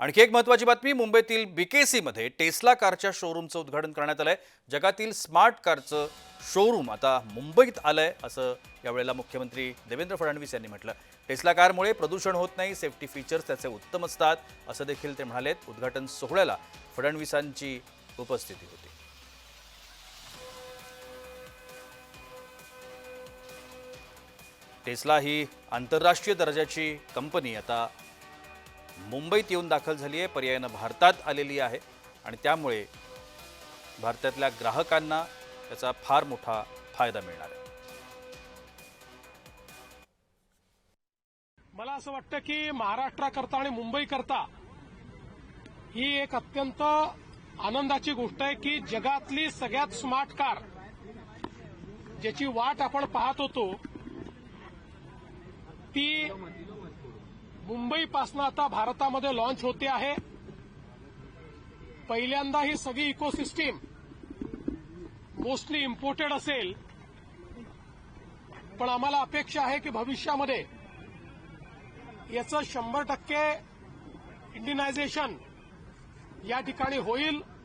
आणखी एक महत्वाची बातमी मुंबईतील बीकेसीमध्ये टेस्ला कारच्या शोरूमचं उद्घाटन करण्यात आलं आहे जगातील स्मार्ट कारचं शोरूम आता मुंबईत आलं आहे असं यावेळेला मुख्यमंत्री देवेंद्र फडणवीस यांनी म्हटलं. टेस्ला कारमुळे प्रदूषण होत नाही सेफ्टी फीचर्स त्याचे उत्तम असतात असं देखील ते म्हणालेत. उद्घाटन सोहळ्याला फडणवीसांची उपस्थिती होती. टेस्ला ही आंतरराष्ट्रीय दर्जाची कंपनी आता मुंबईत येऊन दाखल झाली आहे पर्यायानं भारतात आलेली आहे आणि त्यामुळे भारतातल्या ग्राहकांना त्याचा फार मोठा फायदा मिळणार आहे. मला असं वाटतं की महाराष्ट्राकरता आणि मुंबईकरता ही एक अत्यंत आनंदाची गोष्ट आहे की जगातली सगळ्यात स्मार्ट कार ज्याची वाट आपण पाहत होतो ती मुंबईपासून आता भारतामध्ये लॉन्च होते आहे. पहिल्यांदा ही सगळी इकोसिस्टीम मोस्टली इम्पोर्टेड असेल. पण आम्हाला अपेक्षा आहे की भविष्यामध्ये याचं शंभर टक्के इंडियनायझेशन या ठिकाणी होईल.